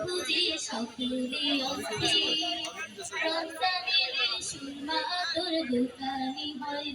খুঁজে সকলে অস্থির রমজানের সুরমা তোর দোকানে হয়